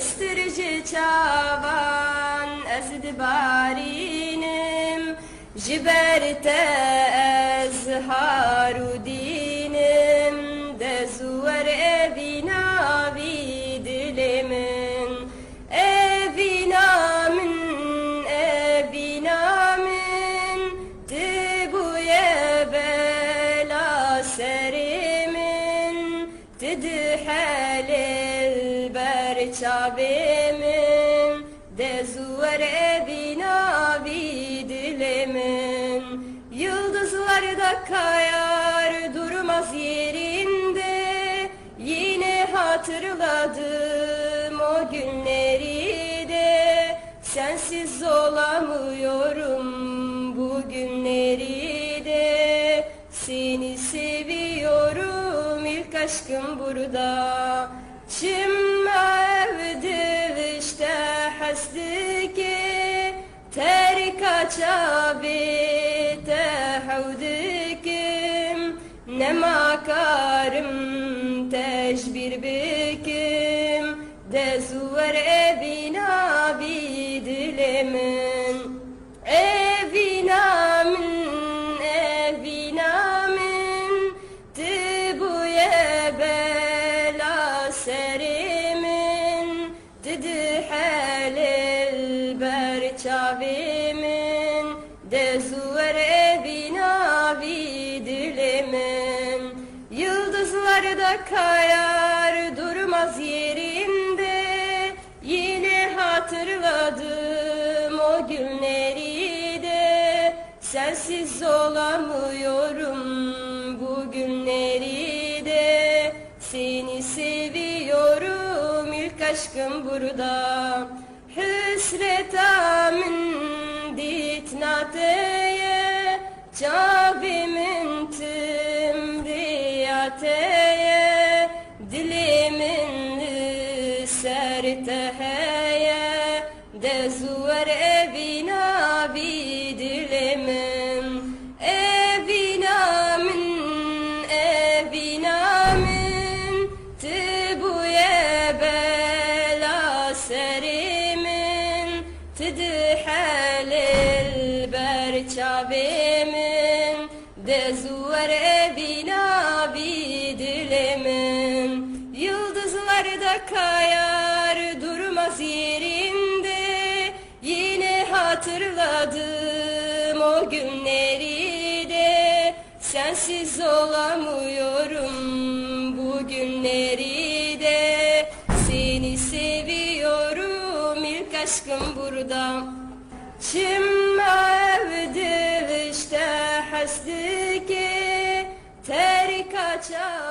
Kestirici çavan ez dibarinim Jiber te ez harudinim De zuwer evina vi dilimin. Evina min evina min Tibuye bela serimin Çabimin De zuwer evina vi dilimin Yıldızlar da kayar durmaz yerinde. Yine hatırladım o günleri de. Sensiz olamıyorum bu günleri de. Seni seviyorum ilk aşkım burada. Çim شابيته حودكم نما كارم بكم. De zuver evina vidilimin Yıldızlar da kayar durmaz yerinde. Yine hatırladım o günleri de Sensiz olamıyorum bu günleri de Seni seviyorum ilk aşkım burada. Hüsretamin ditnateye Cabimin timriyateye Dilimin serteheye De ber çabimin De zuver evina bidilimin Yıldızlar da kayar durmaz yerinde. Yine hatırladım o günleri de Sensiz olamıyorum bu günleri de Seni seviyorum ilk aşkım burada. Çim বাঁচা